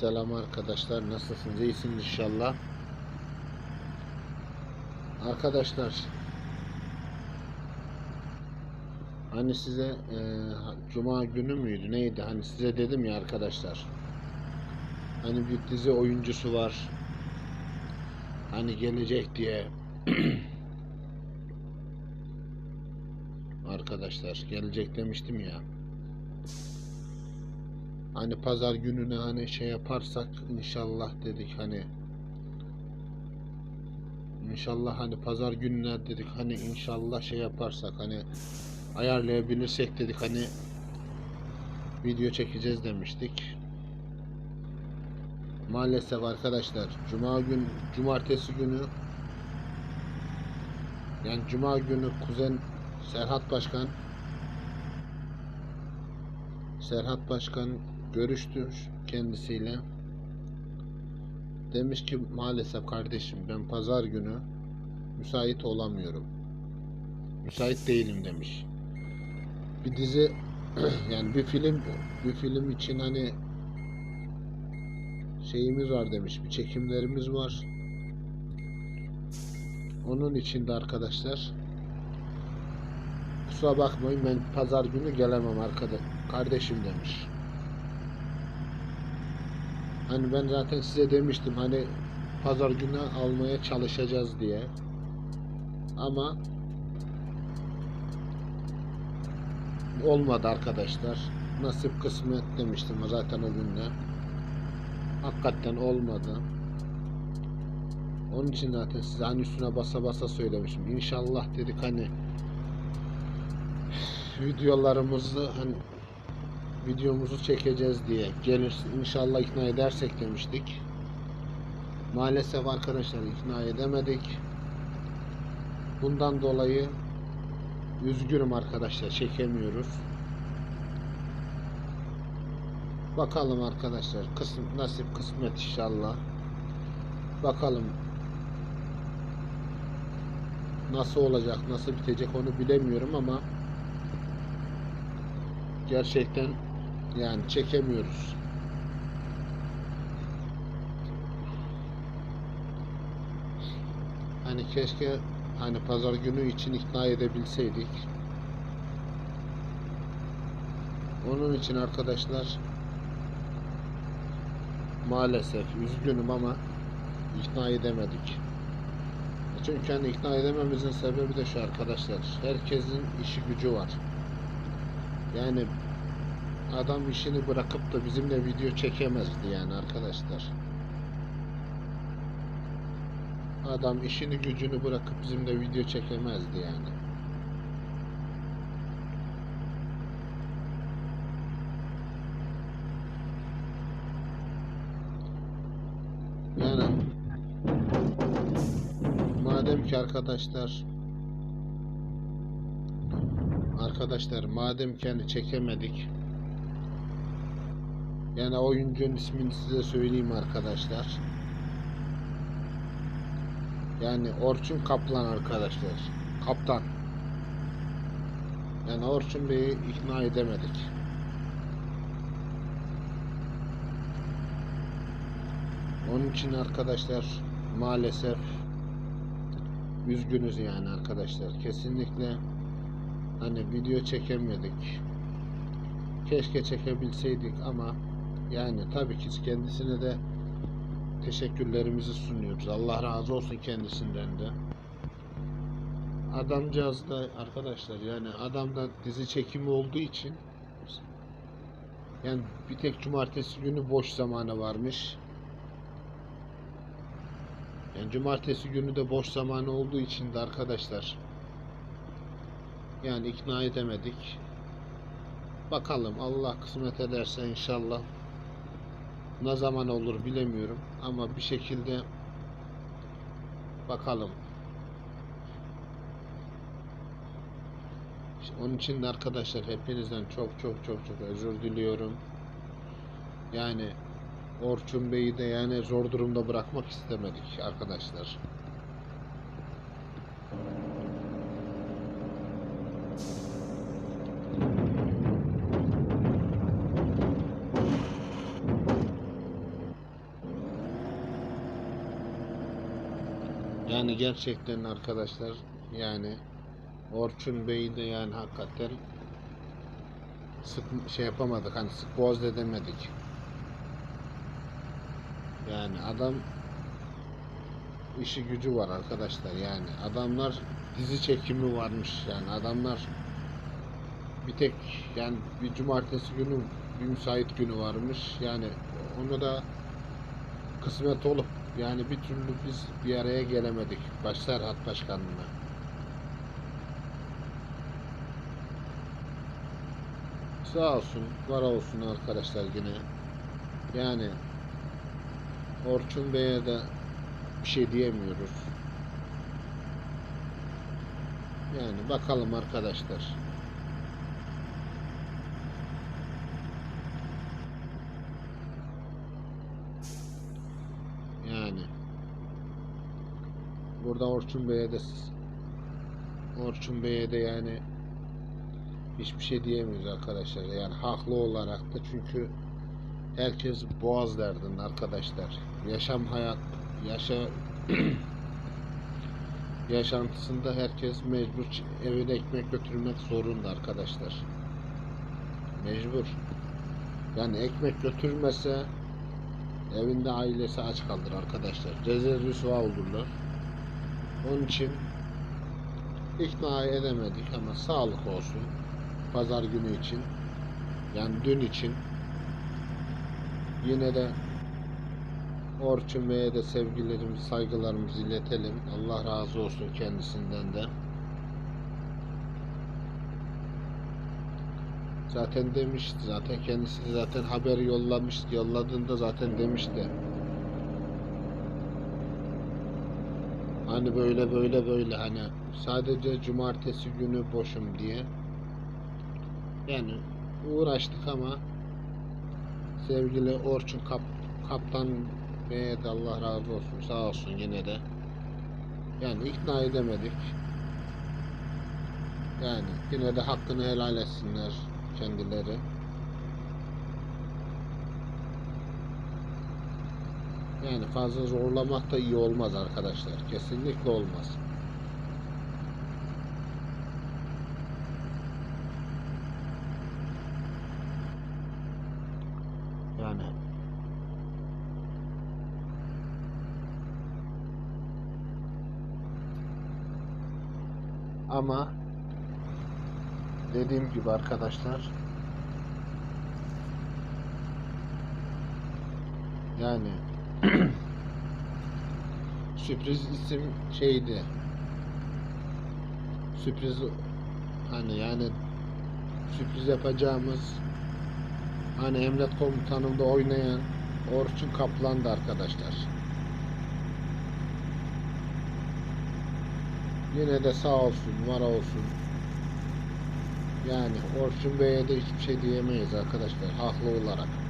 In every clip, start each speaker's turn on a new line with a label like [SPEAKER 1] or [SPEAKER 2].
[SPEAKER 1] Selam arkadaşlar. Nasılsınız? İyisiniz inşallah. Arkadaşlar hani size e, Cuma günü müydü neydi? Hani size dedim ya arkadaşlar. Hani bir dizi oyuncusu var. Hani gelecek diye. arkadaşlar gelecek demiştim ya. Hani pazar gününe hani şey yaparsak inşallah dedik hani İnşallah hani pazar gününe dedik hani inşallah şey yaparsak hani ayarlayabilirsek dedik hani video çekeceğiz demiştik. Maalesef arkadaşlar cuma gün cumartesi günü yani cuma günü kuzen Serhat Başkan Serhat Başkan görüştü kendisiyle. Demiş ki maalesef kardeşim ben pazar günü müsait olamıyorum. Müsait değilim demiş. Bir dizi yani bir film bir film için hani şeyimiz var demiş. Bir çekimlerimiz var. Onun için de arkadaşlar kusura bakmayın ben pazar günü gelemem arkadaş kardeşim demiş. Hani ben zaten size demiştim hani pazar günü almaya çalışacağız diye. Ama olmadı arkadaşlar. Nasip kısmet demiştim zaten o günde. Hakikaten olmadı. Onun için zaten size hani üstüne basa basa söylemişim. İnşallah dedik hani videolarımızı hani videomuzu çekeceğiz diye gelir inşallah ikna edersek demiştik. Maalesef arkadaşlar ikna edemedik. Bundan dolayı üzgünüm arkadaşlar çekemiyoruz. Bakalım arkadaşlar kısım nasip kısmet inşallah. Bakalım nasıl olacak, nasıl bitecek onu bilemiyorum ama gerçekten yani çekemiyoruz. Hani keşke hani pazar günü için ikna edebilseydik. Onun için arkadaşlar maalesef üzgünüm ama ikna edemedik. Çünkü hani ikna edememizin sebebi de şu arkadaşlar. Herkesin işi gücü var. Yani adam işini bırakıp da bizimle video çekemezdi yani arkadaşlar. Adam işini gücünü bırakıp bizimle video çekemezdi yani. Yani madem ki arkadaşlar arkadaşlar madem kendi çekemedik yani oyuncunun ismini size söyleyeyim arkadaşlar. Yani Orçun Kaplan arkadaşlar. Kaptan. Yani Orçun Bey'i ikna edemedik. Onun için arkadaşlar maalesef üzgünüz yani arkadaşlar. Kesinlikle hani video çekemedik. Keşke çekebilseydik ama yani tabii ki kendisine de teşekkürlerimizi sunuyoruz. Allah razı olsun kendisinden de. Adamcağız da arkadaşlar yani adamda dizi çekimi olduğu için yani bir tek cumartesi günü boş zamanı varmış. Yani cumartesi günü de boş zamanı olduğu için de arkadaşlar yani ikna edemedik. Bakalım Allah kısmet ederse inşallah ne zaman olur bilemiyorum ama bir şekilde bakalım. İşte Onun için de arkadaşlar hepinizden çok çok çok çok özür diliyorum. Yani Orçun Bey'i de yani zor durumda bırakmak istemedik arkadaşlar. Yani gerçekten arkadaşlar yani Orçun Bey'i de yani hakikaten sık şey yapamadık hani sık boğaz edemedik. Yani adam işi gücü var arkadaşlar yani adamlar dizi çekimi varmış yani adamlar bir tek yani bir cumartesi günü bir müsait günü varmış yani onu da kısmet olup yani bir türlü biz bir araya gelemedik baş Serhat Başkan'la. Sağ olsun, var olsun arkadaşlar yine. Yani Orçun Bey'e de bir şey diyemiyoruz. Yani bakalım arkadaşlar. Yani burada Orçun Bey'e de Orçun Bey'e de yani hiçbir şey diyemiyoruz arkadaşlar. Yani haklı olarak da çünkü herkes boğaz derdinde arkadaşlar. Yaşam hayat yaşa yaşantısında herkes mecbur evine ekmek götürmek zorunda arkadaşlar. Mecbur. Yani ekmek götürmese evinde ailesi aç kalır arkadaşlar. Rezil rüsva olurlar. Onun için ikna edemedik ama sağlık olsun. Pazar günü için. Yani dün için. Yine de Orçun Bey'e de sevgilerimizi, saygılarımızı iletelim. Allah razı olsun kendisinden de. Zaten demişti, zaten kendisi zaten haberi yollamış, yolladığında zaten demişti. Hani böyle böyle böyle hani sadece cumartesi günü boşum diye. Yani uğraştık ama sevgili Orçun Kap, Kaptan Bey'e de Allah razı olsun sağ olsun yine de. Yani ikna edemedik. Yani yine de hakkını helal etsinler kendileri. Yani fazla zorlamak da iyi olmaz arkadaşlar. Kesinlikle olmaz. Yani ama dediğim gibi arkadaşlar yani sürpriz isim şeydi sürpriz hani yani sürpriz yapacağımız hani emret komutanımda oynayan Orçun Kaplan'dı arkadaşlar. Yine de sağ olsun, var olsun. Yani Orçun Bey'e de hiçbir şey diyemeyiz arkadaşlar haklı olarak.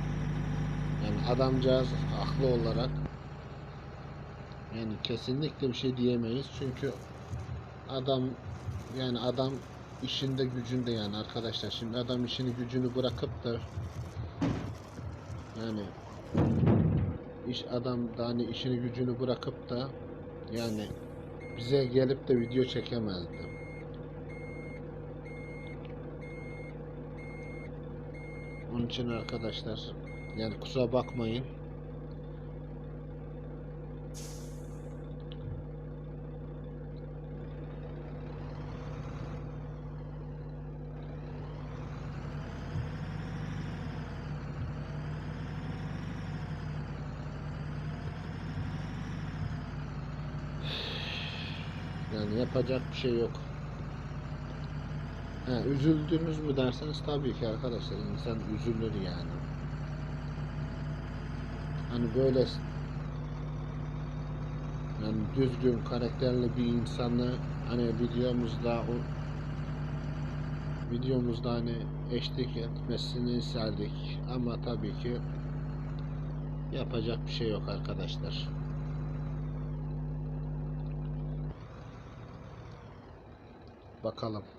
[SPEAKER 1] Yani adamcağız haklı olarak yani kesinlikle bir şey diyemeyiz çünkü adam yani adam işinde gücünde yani arkadaşlar şimdi adam işini gücünü bırakıp da yani iş adam da hani işini gücünü bırakıp da yani bize gelip de video çekemezdi. Onun için arkadaşlar yani kusura bakmayın. Yani yapacak bir şey yok. Ha, üzüldünüz mü derseniz tabii ki arkadaşlar insan üzülür yani. Hani böyle yani düzgün karakterli bir insanı hani videomuzda o videomuzda hani eşlik etmesini isterdik ama tabii ki yapacak bir şey yok arkadaşlar. Bakalım.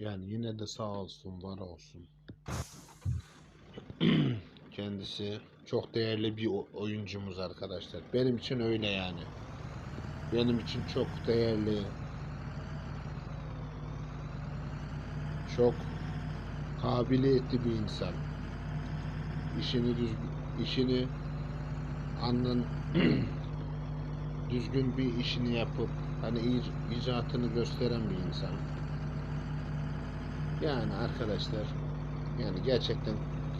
[SPEAKER 1] Yani yine de sağ olsun, var olsun. Kendisi çok değerli bir oyuncumuz arkadaşlar. Benim için öyle yani. Benim için çok değerli. Çok kabiliyetli bir insan. İşini düz işini anın düzgün bir işini yapıp hani ic- icraatını gösteren bir insan. Yani arkadaşlar yani gerçekten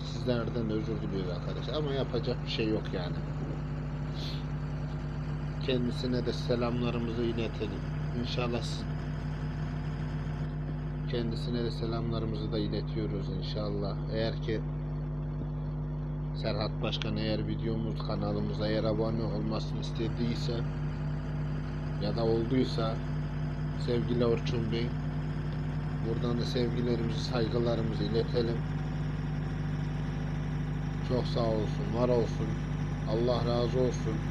[SPEAKER 1] sizlerden özür diliyoruz arkadaşlar ama yapacak bir şey yok yani. Kendisine de selamlarımızı iletelim. İnşallah kendisine de selamlarımızı da iletiyoruz inşallah. Eğer ki Serhat Başkan eğer videomuz kanalımıza eğer abone olmasını istediyse ya da olduysa sevgili Orçun Bey buradan da sevgilerimizi saygılarımızı iletelim. Çok sağ olsun, var olsun. Allah razı olsun.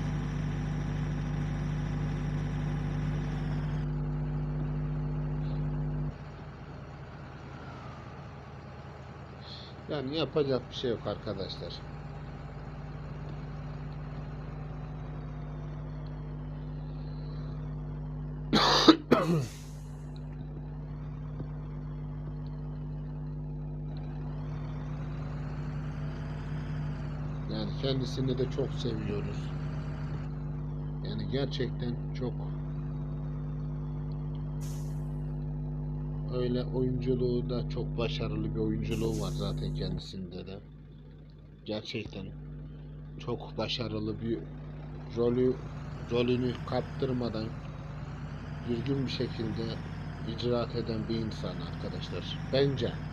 [SPEAKER 1] Yani yapacak bir şey yok arkadaşlar. Yani kendisini de çok seviyoruz. Yani gerçekten çok öyle oyunculuğu da çok başarılı bir oyunculuğu var zaten kendisinde de. Gerçekten çok başarılı bir rolü rolünü kaptırmadan düzgün bir şekilde icraat eden bir insan arkadaşlar. Bence.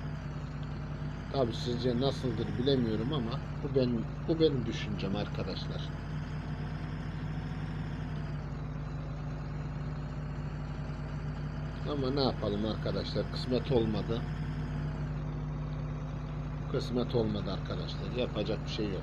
[SPEAKER 1] Tabi sizce nasıldır bilemiyorum ama bu benim bu benim düşüncem arkadaşlar. Ama ne yapalım arkadaşlar kısmet olmadı. Kısmet olmadı arkadaşlar. Yapacak bir şey yok.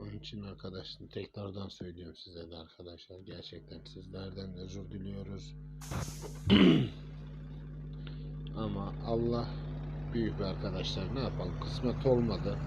[SPEAKER 1] Onun için arkadaşlar tekrardan söylüyorum size de arkadaşlar gerçekten sizlerden özür diliyoruz. Ama Allah büyük arkadaşlar ne yapalım kısmet olmadı.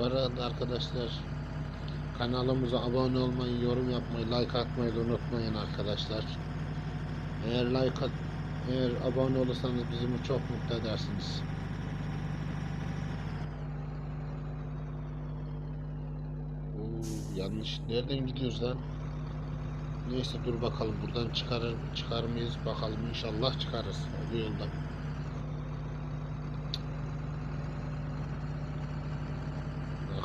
[SPEAKER 1] Bu arada arkadaşlar kanalımıza abone olmayı, yorum yapmayı, like atmayı unutmayın arkadaşlar. Eğer like at, eğer abone olursanız bizi çok mutlu edersiniz. Oo, yanlış. Nereden gidiyoruz lan? Neyse dur bakalım buradan çıkarır çıkar mıyız bakalım inşallah çıkarız bu yoldan.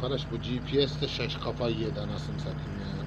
[SPEAKER 1] Arkadaş bu GPS de şaş kafayı yedi anasını satayım ya.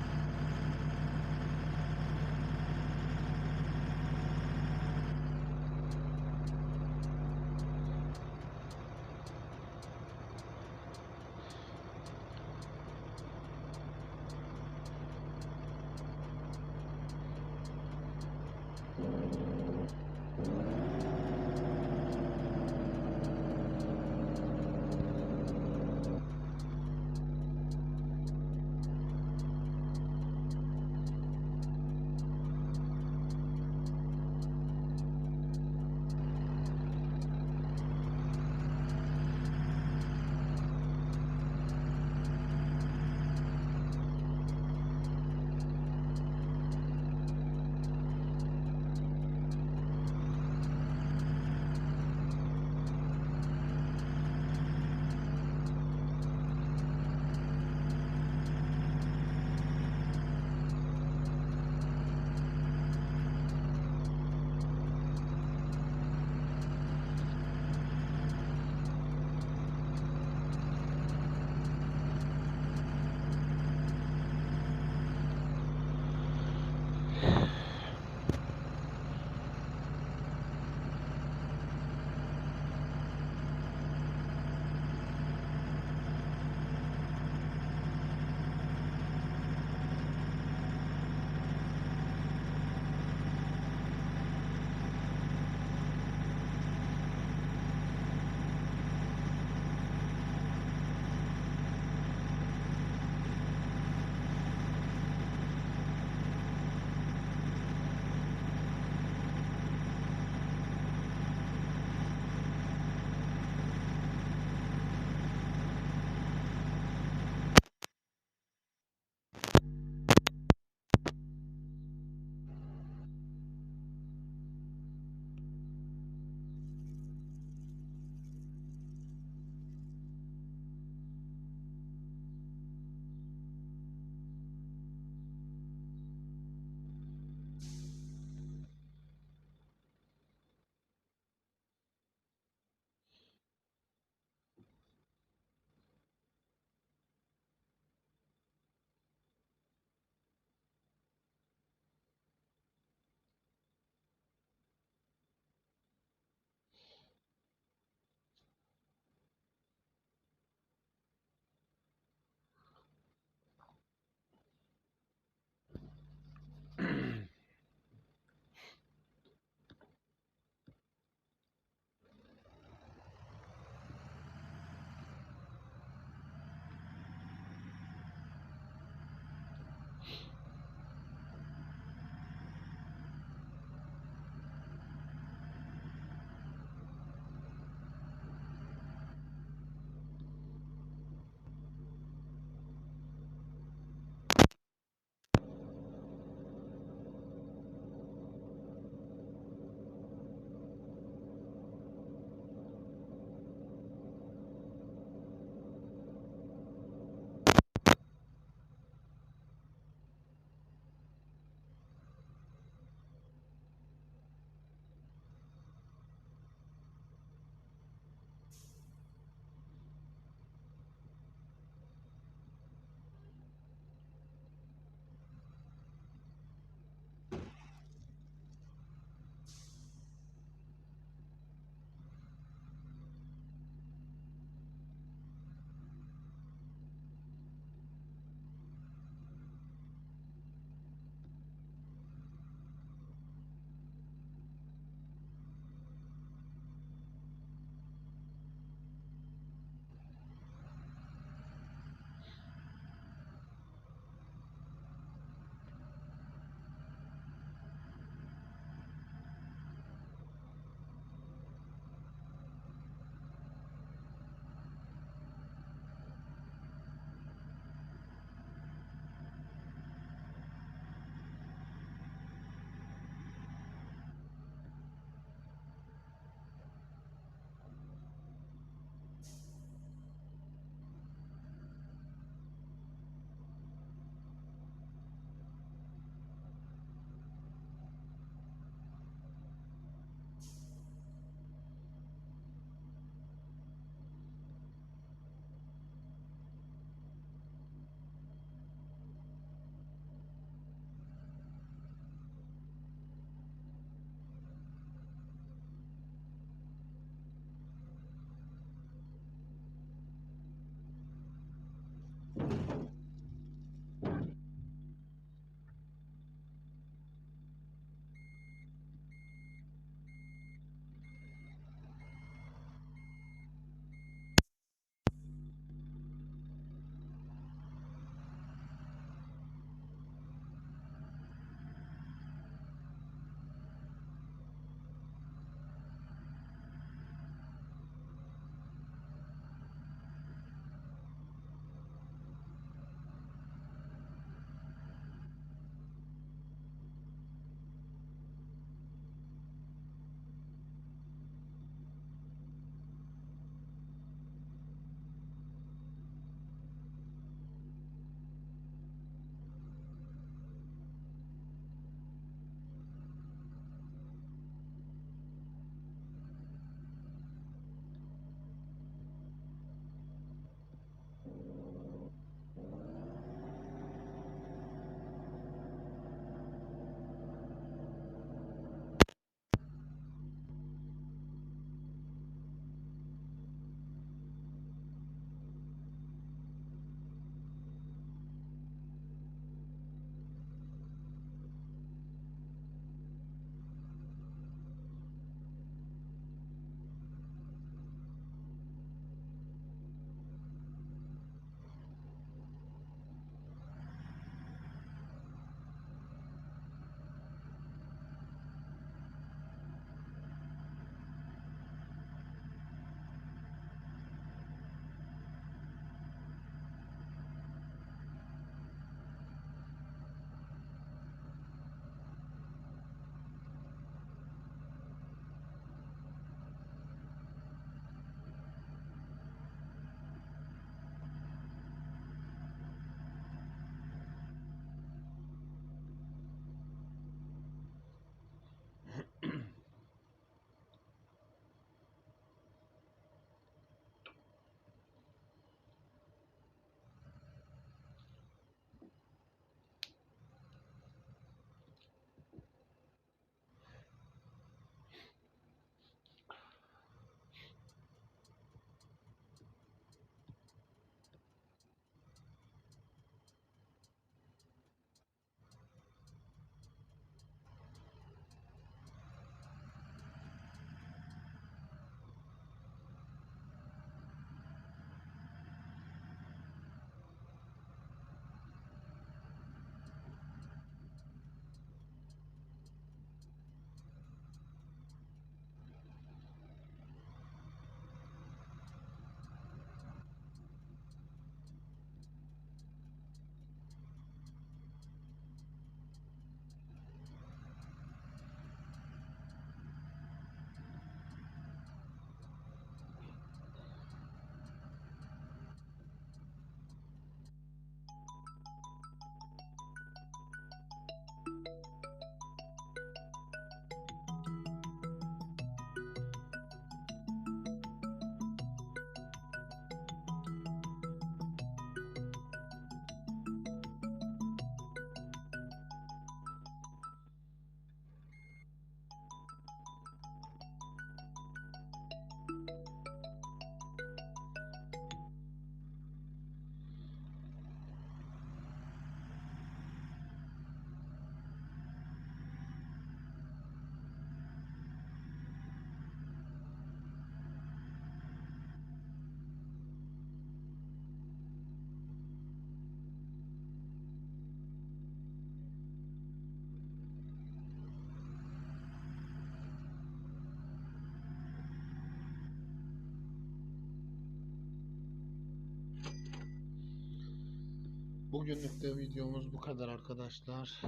[SPEAKER 1] Bugünlük de videomuz bu kadar arkadaşlar.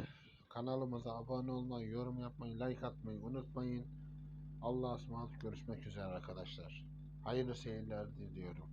[SPEAKER 1] Kanalımıza abone olmayı, yorum yapmayı, like atmayı unutmayın. Allah'a ısmarladık görüşmek üzere arkadaşlar. Hayırlı seyirler diliyorum.